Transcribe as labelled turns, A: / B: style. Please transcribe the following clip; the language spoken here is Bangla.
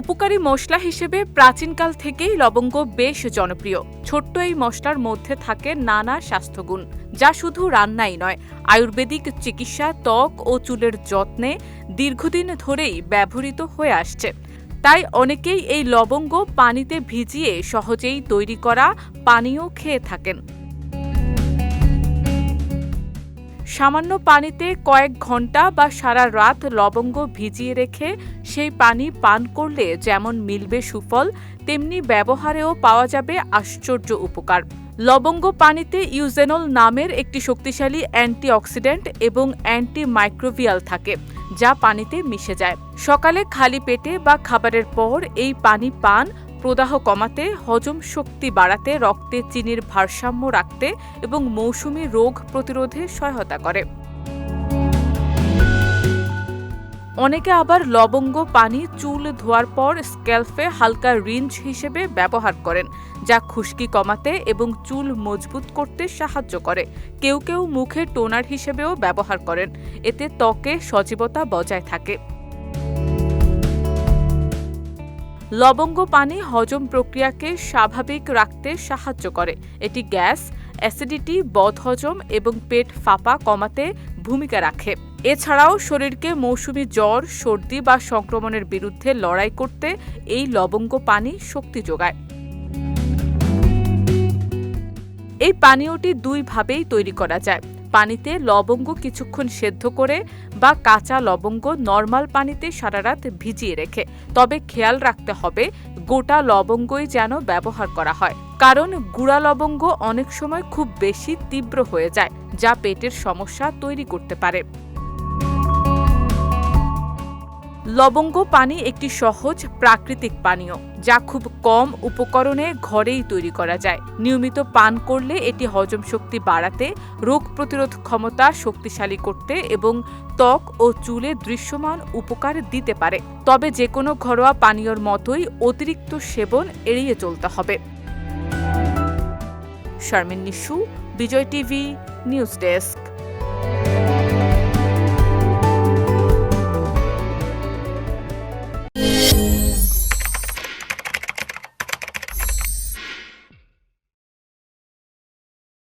A: উপকারী মশলা হিসেবে প্রাচীনকাল থেকেই লবঙ্গ বেশ জনপ্রিয়। ছোট্ট এই মশলার মধ্যে থাকে নানা স্বাস্থ্যগুণ, যা শুধু রান্নাই নয়, আয়ুর্বেদিক চিকিৎসা, ত্বক ও চুলের যত্নে দীর্ঘদিন ধরেই ব্যবহৃত হয়ে আসছে। তাই অনেকেই এই লবঙ্গ পানিতে ভিজিয়ে সহজেই তৈরি করা পানীয় খেয়ে থাকেন। সামান্য পানিতে কয়েক ঘণ্টা বা সারা রাত লবঙ্গ ভিজিয়ে রেখে সেই পানি পান করলে যেমন মিলবে সুফল, তেমনি ব্যবহারেও পাওয়া যাবে আশ্চর্য উপকার। লবঙ্গ পানিতে ইউজেনল নামের একটি শক্তিশালী অ্যান্টিঅক্সিডেন্ট এবং অ্যান্টিমাইক্রোবিয়াল থাকে, যা পানিতে মিশে যায়। সকালে খালি পেটে বা খাবারের পর এই পানি পান প্রদাহ কমাতে, হজম শক্তি বাড়াতে, রক্তে চিনির ভারসাম্য রাখতে এবং মৌসুমি রোগ প্রতিরোধে সহায়তা করে। অনেকে আবার লবঙ্গ, পানি, চুল ধোয়ার পর স্ক্যাল্পে হালকা রিঞ্জ হিসেবে ব্যবহার করেন, যা খুশকি কমাতে এবং চুল মজবুত করতে সাহায্য করে। কেউ কেউ মুখে টোনার হিসেবেও ব্যবহার করেন, এতে ত্বকে সজীবতা বজায় থাকে। লবঙ্গ পানি হজম প্রক্রিয়াকে স্বাভাবিক রাখতে সাহায্য করে। এটি গ্যাস, অ্যাসিডিটি বদহজম এবং পেট ফাঁপা কমাতে ভূমিকা রাখে। এছাড়াও শরীরকে মৌসুমি জ্বর, সর্দি বা সংক্রমণের বিরুদ্ধে লড়াই করতে এই লবঙ্গ পানি শক্তি যোগায়। এই পানীয়টি দুইভাবেই তৈরি করা যায়। পানিতে লবঙ্গ কিছুক্ষণ সেদ্ধ করে বা কাঁচা লবঙ্গ নর্মাল পানিতে সারা রাত ভিজিয়ে রেখে। তবে খেয়াল রাখতে হবে, গোটা লবঙ্গই যেন ব্যবহার করা হয়। কারণ গুড়া লবঙ্গ অনেক সময় খুব বেশি তীব্র হয়ে যায়, যা পেটের সমস্যা তৈরি করতে পারে। লবঙ্গ পানি একটি সহজ প্রাকৃতিক পানীয়, যা খুব কম উপকরণে ঘরেই তৈরি করা যায়। নিয়মিত পান করলে এটি হজম শক্তি বাড়াতে, রোগ প্রতিরোধ ক্ষমতা শক্তিশালী করতে এবং ত্বক ও চুলে দৃশ্যমান উপকার দিতে পারে। তবে যে কোনো ঘরোয়া পানীয়র মতোই অতিরিক্ত সেবন এড়িয়ে চলতে হবে। Sharmin Nishu, Bijoy TV, news desk.